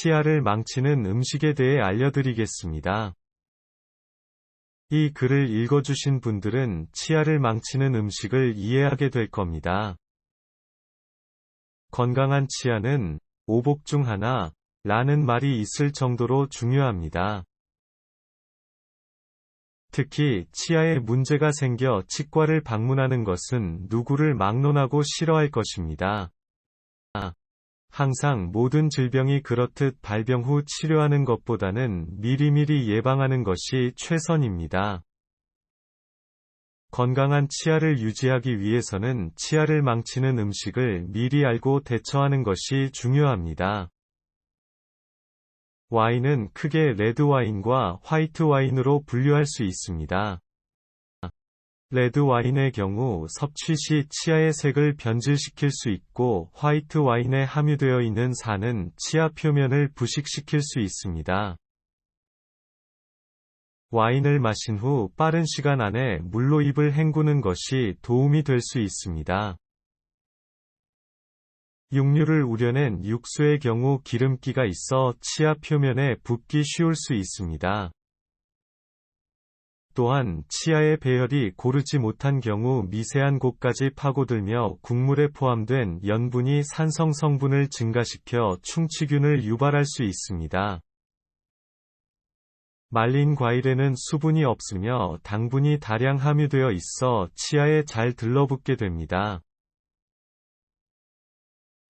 치아를 망치는 음식에 대해 알려드리겠습니다. 이 글을 읽어주신 분들은 치아를 망치는 음식을 이해하게 될 겁니다. 건강한 치아는 오복 중 하나, 라는 말이 있을 정도로 중요합니다. 특히 치아에 문제가 생겨 치과를 방문하는 것은 누구를 막론하고 싫어할 것입니다. 항상 모든 질병이 그렇듯 발병 후 치료하는 것보다는 미리미리 예방하는 것이 최선입니다. 건강한 치아를 유지하기 위해서는 치아를 망치는 음식을 미리 알고 대처하는 것이 중요합니다. 와인은 크게 레드 와인과 화이트 와인으로 분류할 수 있습니다. 레드 와인의 경우 섭취 시 치아의 색을 변질시킬 수 있고 화이트 와인에 함유되어 있는 산은 치아 표면을 부식시킬 수 있습니다. 와인을 마신 후 빠른 시간 안에 물로 입을 헹구는 것이 도움이 될 수 있습니다. 육류를 우려낸 육수의 경우 기름기가 있어 치아 표면에 붓기 쉬울 수 있습니다. 또한 치아의 배열이 고르지 못한 경우 미세한 곳까지 파고들며 국물에 포함된 연분이 산성 성분을 증가시켜 충치균을 유발할 수 있습니다. 말린 과일에는 수분이 없으며 당분이 다량 함유되어 있어 치아에 잘 들러붙게 됩니다.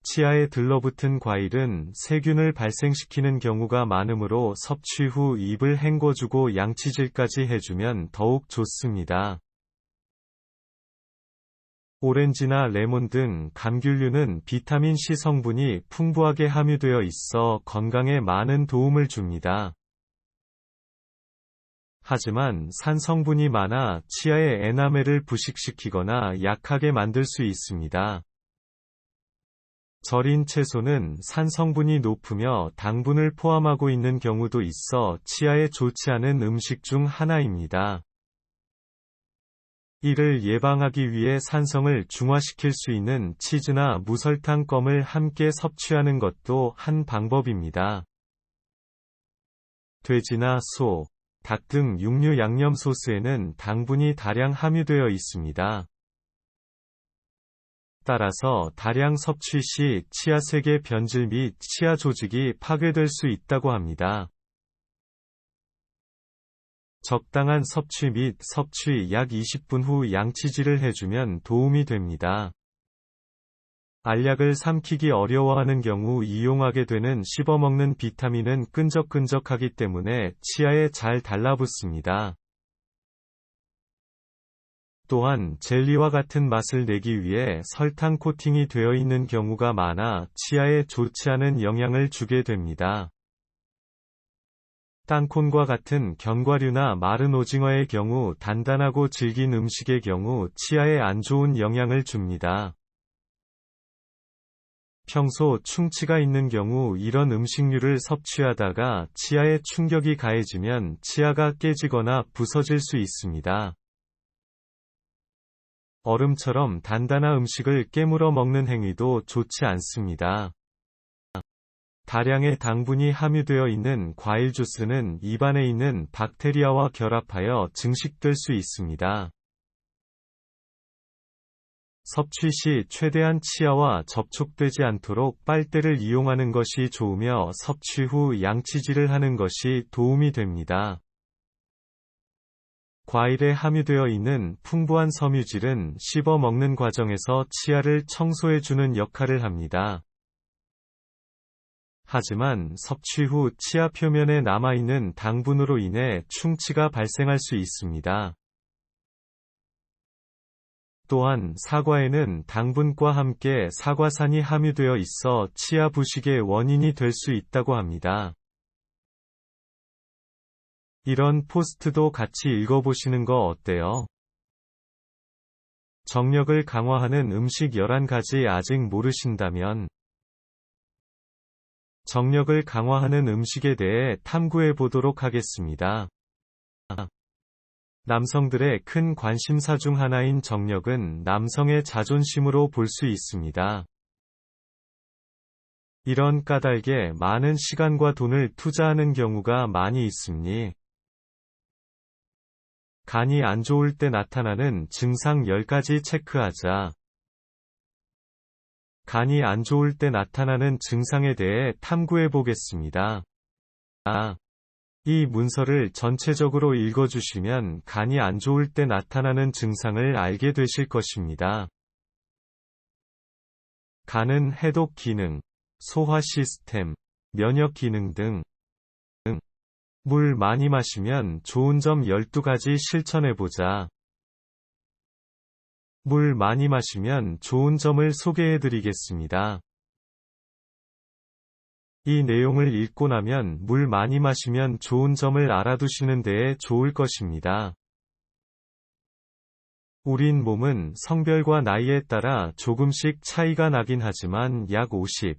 치아에 들러붙은 과일은 세균을 발생시키는 경우가 많으므로 섭취 후 입을 헹궈주고 양치질까지 해주면 더욱 좋습니다. 오렌지나 레몬 등 감귤류는 비타민C 성분이 풍부하게 함유되어 있어 건강에 많은 도움을 줍니다. 하지만 산 성분이 많아 치아의 에나멜을 부식시키거나 약하게 만들 수 있습니다. 절인 채소는 산 성분이 높으며 당분을 포함하고 있는 경우도 있어 치아에 좋지 않은 음식 중 하나입니다. 이를 예방하기 위해 산성을 중화시킬 수 있는 치즈나 무설탕 껌을 함께 섭취하는 것도 한 방법입니다. 돼지나 소, 닭 등 육류 양념 소스에는 당분이 다량 함유되어 있습니다. 따라서 다량 섭취 시 치아색의 변질 및 치아 조직이 파괴될 수 있다고 합니다. 적당한 섭취 및 섭취 약 20분 후 양치질을 해주면 도움이 됩니다. 알약을 삼키기 어려워하는 경우 이용하게 되는 씹어먹는 비타민은 끈적끈적하기 때문에 치아에 잘 달라붙습니다. 또한 젤리와 같은 맛을 내기 위해 설탕 코팅이 되어 있는 경우가 많아 치아에 좋지 않은 영향을 주게 됩니다. 땅콩과 같은 견과류나 마른 오징어의 경우 단단하고 질긴 음식의 경우 치아에 안 좋은 영향을 줍니다. 평소 충치가 있는 경우 이런 음식류를 섭취하다가 치아에 충격이 가해지면 치아가 깨지거나 부서질 수 있습니다. 얼음처럼 단단한 음식을 깨물어 먹는 행위도 좋지 않습니다. 다량의 당분이 함유되어 있는 과일 주스는 입안에 있는 박테리아와 결합하여 증식될 수 있습니다. 섭취 시 최대한 치아와 접촉되지 않도록 빨대를 이용하는 것이 좋으며 섭취 후 양치질을 하는 것이 도움이 됩니다. 과일에 함유되어 있는 풍부한 섬유질은 씹어 먹는 과정에서 치아를 청소해주는 역할을 합니다. 하지만 섭취 후 치아 표면에 남아있는 당분으로 인해 충치가 발생할 수 있습니다. 또한 사과에는 당분과 함께 사과산이 함유되어 있어 치아 부식의 원인이 될 수 있다고 합니다. 이런 포스트도 같이 읽어보시는 거 어때요? 정력을 강화하는 음식 11가지 아직 모르신다면 정력을 강화하는 음식에 대해 탐구해 보도록 하겠습니다. 남성들의 큰 관심사 중 하나인 정력은 남성의 자존심으로 볼 수 있습니다. 이런 까닭에 많은 시간과 돈을 투자하는 경우가 많이 있습니. 간이 안 좋을 때 나타나는 증상 10가지 체크하자. 간이 안 좋을 때 나타나는 증상에 대해 탐구해 보겠습니다. 아. 이 문서를 전체적으로 읽어주시면 간이 안 좋을 때 나타나는 증상을 알게 되실 것입니다. 간은 해독 기능, 소화 시스템, 면역 기능 등. 물 많이 마시면 좋은 점 12가지 실천해보자. 물 많이 마시면 좋은 점을 소개해드리겠습니다. 이 내용을 읽고 나면 물 많이 마시면 좋은 점을 알아두시는 데에 좋을 것입니다. 우린 몸은 성별과 나이에 따라 조금씩 차이가 나긴 하지만 약 50.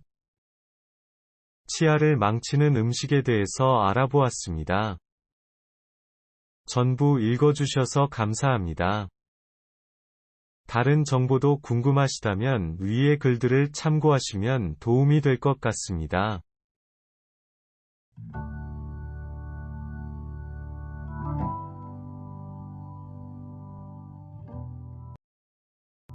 치아를 망치는 음식에 대해서 알아보았습니다. 전부 읽어주셔서 감사합니다. 다른 정보도 궁금하시다면 위의 글들을 참고하시면 도움이 될 것 같습니다.